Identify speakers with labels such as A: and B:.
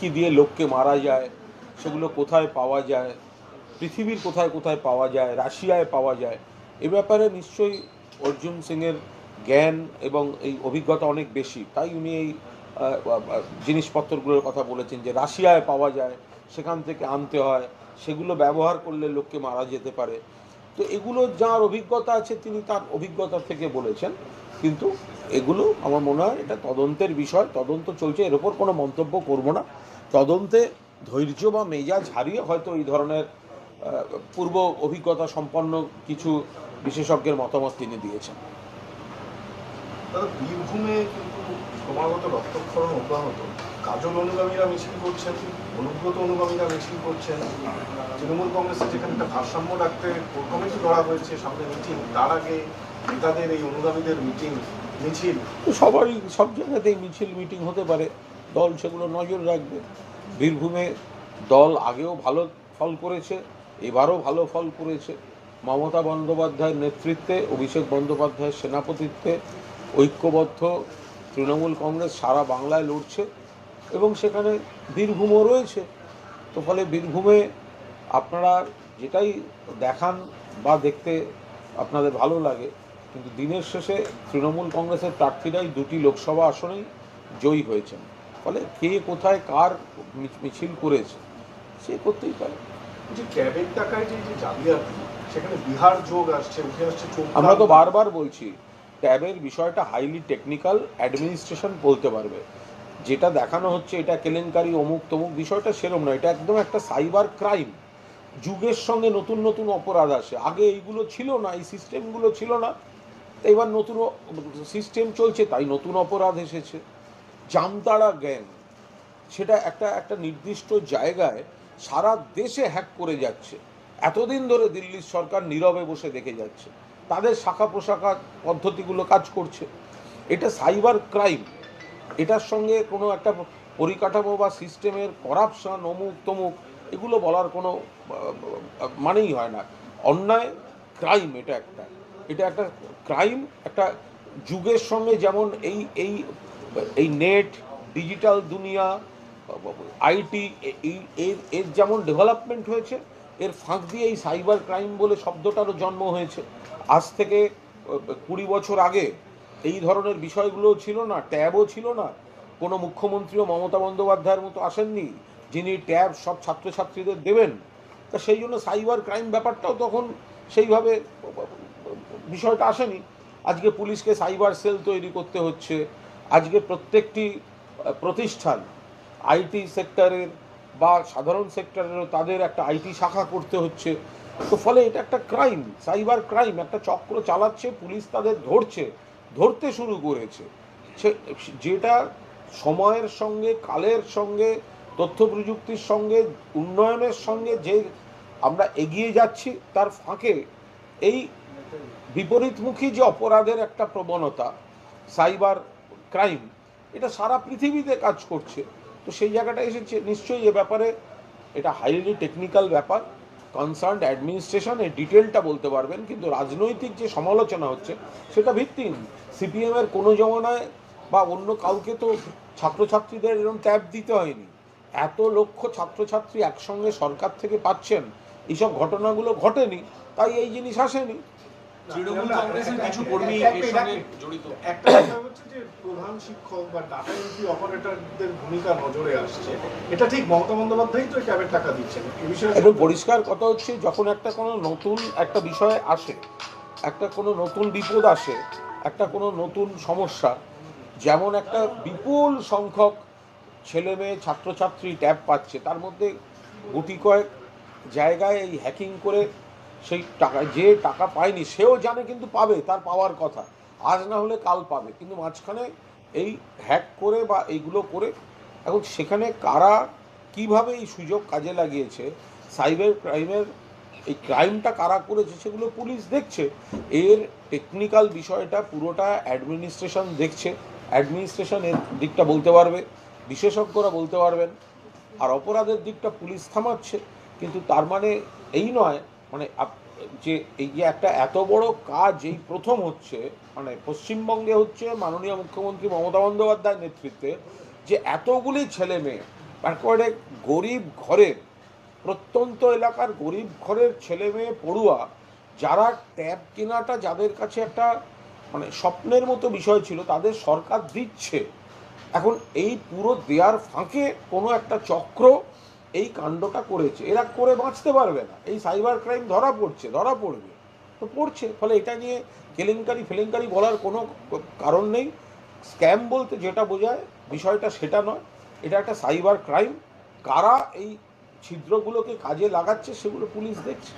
A: কী দিয়ে লোককে মারা যায়, সেগুলো কোথায় পাওয়া যায়, পৃথিবীর কোথায় কোথায় পাওয়া যায়, রাশিয়ায় পাওয়া যায়, এ ব্যাপারে নিশ্চয়ই অর্জুন সিংয়ের জ্ঞান এবং এই অভিজ্ঞতা অনেক বেশি। তাই উনি এই জিনিসপত্রগুলোর কথা বলেছেন যে রাশিয়ায় পাওয়া যায়, সেখান থেকে আনতে হয়, সেগুলো ব্যবহার করলে লোককে মারা যেতে পারে। তো এগুলো যার অভিজ্ঞতা আছে তিনি তার অভিজ্ঞতা থেকে বলেছেন, কিন্তু এগুলো আমার মনে হয় এটা তদন্তের বিষয়, তদন্ত চলছে, এর ওপর কোনো মন্তব্য করব না। তদন্তে ধৈর্য বা মেজাজ হারিয়ে হয়তো এই ধরনের পূর্ব অভিজ্ঞতা সম্পন্ন কিছু বিশেষজ্ঞের মতামত তিনি দিয়েছেন।
B: বীরভূমে কিন্তু ক্রমাগত রক্তক্ষরণ অব্যাহত। কাজল অনুগামীরা মিছিল করছেন অনুব্রত অনুগামীরা মিছিল করছেন। তৃণমূল কংগ্রেসের যেখানে একটা ভারসাম্য রাখতে কমিটি করা হয়েছে সামনে মিটিং তার আগে নেতাদের এই অনুগামীদের মিটিং মিছিল।
A: তো সবারই সব জায়গাতেই মিছিল মিটিং হতে পারে। দল সেগুলো নজর রাখবে। বীরভূমে দল আগেও ভালো ফল করেছে, এবারও ভালো ফল করেছে। মমতা বন্দ্যোপাধ্যায়ের নেতৃত্বে, অভিষেক বন্দ্যোপাধ্যায়ের সেনাপতিত্বে ঐক্যবদ্ধ তৃণমূল কংগ্রেস সারা বাংলায় লড়ছে এবং সেখানে বীরভূমও রয়েছে। তো ফলে বীরভূমে আপনারা যেটাই দেখান বা দেখতে আপনাদের ভালো লাগে, কিন্তু দিনের শেষে তৃণমূল কংগ্রেসের প্রার্থীরাই দুটি লোকসভা আসনেই জয়ী হয়েছেন। ফলে কে কোথায় কার মিছিল করেছে সে করতেই পারে।
B: যে ক্যাবের টাকায় যে যে জালিয়াতি সেখানে বিহার যোগ আসছে উঠে আসছে
A: আমরা তো বারবার বলছি ট্যাবের বিষয়টা হাইলি টেকনিক্যাল অ্যাডমিনিস্ট্রেশন বলতে পারবে। যেটা দেখানো হচ্ছে এটা কেলেঙ্কারি অমুক তমুক বিষয়টা সেরম না এটা একদম একটা সাইবার ক্রাইম যুগের সঙ্গে নতুন নতুন অপরাধ আসে। আগে এইগুলো ছিল না এই সিস্টেমগুলো ছিল না এবার নতুন সিস্টেম চলছে তাই নতুন অপরাধ এসেছে। জামতাড়া গ্যাং সেটা একটা একটা নির্দিষ্ট জায়গায় সারা দেশে হ্যাক করে যাচ্ছে। এতদিন ধরে দিল্লির সরকার নীরবে বসে দেখে যাচ্ছে। তাদের শাখা প্রশাখা পদ্ধতিগুলো কাজ করছে। এটা সাইবার ক্রাইম এটার সঙ্গে কোনো একটা পরিকাঠামো বা সিস্টেমের করাপশন অমুক তমুক, এগুলো বলার কোনো, মানেই হয় না। অন্যায় ক্রাইম এটা একটা। এটা একটা ক্রাইম একটা যুগের সঙ্গে যেমন এই এই এই নেট, ডিজিটাল দুনিয়া, আইটি এর এর যেমন ডেভেলপমেন্ট হয়েছে, এর ফাঁক দিয়ে এই সাইবার ক্রাইম বলে শব্দটারও জন্ম হয়েছে। আজ থেকে কুড়ি বছর আগে এই ধরনের বিষয়গুলো ছিল না, ট্যাবও ছিল না। কোনো মুখ্যমন্ত্রীও মমতা বন্দ্যোপাধ্যায়ের মতো আসেননি, যিনি ট্যাব সব ছাত্রছাত্রীদের দেবেন। তা সেই জন্য সাইবার ক্রাইম ব্যাপারটাও তখন সেইভাবে, বিষয়টা আসেনি। আজকে পুলিশকে সাইবার সেল তৈরি করতে হচ্ছে। আজকে প্রত্যেকটি প্রতিষ্ঠান আইটি সেক্টরের বা সাধারণ সেক্টরেরও তাদের একটা আইটি শাখা করতে হচ্ছে। তো ফলে এটা একটা ক্রাইম, সাইবার ক্রাইম, একটা চক্র চালাচ্ছে, পুলিশ তাদের ধরছে, ধরতে শুরু করেছে। যেটা সময়ের সঙ্গে, কালের সঙ্গে তথ্য প্রযুক্তির সঙ্গে, উন্নয়নের সঙ্গে যে আমরা এগিয়ে যাচ্ছি, তার ফাঁকে এই বিপরীতমুখী যে অপরাধের একটা প্রবণতা, সাইবার ক্রাইম, এটা সারা পৃথিবীতে কাজ করছে। তো সেই জায়গাটা এসেছে। নিশ্চয়ই এ ব্যাপারে এটা হাইলি টেকনিক্যাল ব্যাপার। কনসার্ন অ্যাডমিনিস্ট্রেশন এই ডিটেলটা বলতে পারবেন, কিন্তু রাজনৈতিক যে সমালোচনা হচ্ছে, সেটা ভিত্তিহীন। সিপিএমের কোনো জমানায় বা অন্য কাউকে তো ছাত্রছাত্রীদের এরকম ট্যাব দিতে হয়নি। এত লক্ষ ছাত্রছাত্রী একসঙ্গে সরকার থেকে পাচ্ছেন এইসব ঘটনাগুলো ঘটেনি তাই এই জিনিস আসেনি।
C: তৃণমূল কংগ্রেসের কিছু কর্মী এর সঙ্গে জড়িত।
B: একটা বিষয় হচ্ছে যে প্রধান শিক্ষক বা ডাটা এন্ট্রি অপারেটরদের ভূমিকা নজরে আসছে। এটা ঠিক মমতা বন্দ্যোপাধ্যায় তো ক্যাবের টাকা দিচ্ছেন। এই বিষয়ে
A: একদম পরিষ্কার কথা হচ্ছে যখন একটা কোনো নতুন একটা বিষয় আসে একটা কোনো নতুন বিপদ আসে একটা কোনো নতুন সমস্যা যেমন একটা বিপুল সংখ্যক ছেলে মেয়ে ছাত্রছাত্রী ট্যাব পাচ্ছে তার মধ্যে গুটি কয়েক জায়গায় এই হ্যাকিং করে সেই টাকা, যে টাকা পায়নি, সেও জানে কিন্তু পাবে, তার পাওয়ার কথা। আজ না হলে কাল পাবে। কিন্তু মাঝখানে এই হ্যাক করে বা এইগুলো করে, এখন সেখানে কারা কীভাবে এই সুযোগ কাজে লাগিয়েছে সাইবার ক্রাইমের এই ক্রাইমটা কারা করেছে, সেগুলো পুলিশ দেখছে। এর টেকনিক্যাল বিষয়টা পুরোটা অ্যাডমিনিস্ট্রেশন দেখছে। অ্যাডমিনিস্ট্রেশন এর দিকটা বলতে পারবে, বিশেষজ্ঞরা বলতে পারবেন। আর অপরাধের দিকটা পুলিশ থামাচ্ছে। কিন্তু তার মানে এই নয় মানে যে এই যে একটা এত বড় কাজ এই প্রথম হচ্ছে মানে পশ্চিমবঙ্গে হচ্ছে মাননীয় মুখ্যমন্ত্রী মমতা বন্দ্যোপাধ্যায়ের নেতৃত্বে, যে এতগুলি ছেলে মেয়ে একেবারে গরিব ঘরের, প্রত্যন্ত এলাকার গরিব ঘরের ছেলে মেয়ে পড়ুয়া, যারা ট্যাব কেনাটা যাদের কাছে একটা মানে স্বপ্নের মতো বিষয় ছিল, তাদের সরকার দিচ্ছে। এখন এই পুরো দেয়ার ফাঁকে কোনো একটা চক্র এই কাণ্ডটা করেছে, এরা করে বাঁচতে পারবে না। এই সাইবার ক্রাইম ধরা পড়ছে, ধরা পড়বে। তো পড়ছে, ফলে এটা নিয়ে কেলেঙ্কারি, ফেলেঙ্কারি বলার কোনো কারণ নেই। স্ক্যাম বলতে যেটা বোঝায়, বিষয়টা সেটা নয়। এটা একটা সাইবার ক্রাইম কারা এই ছিদ্রগুলোকে কাজে লাগাচ্ছে, সেগুলো পুলিশ দেখছে।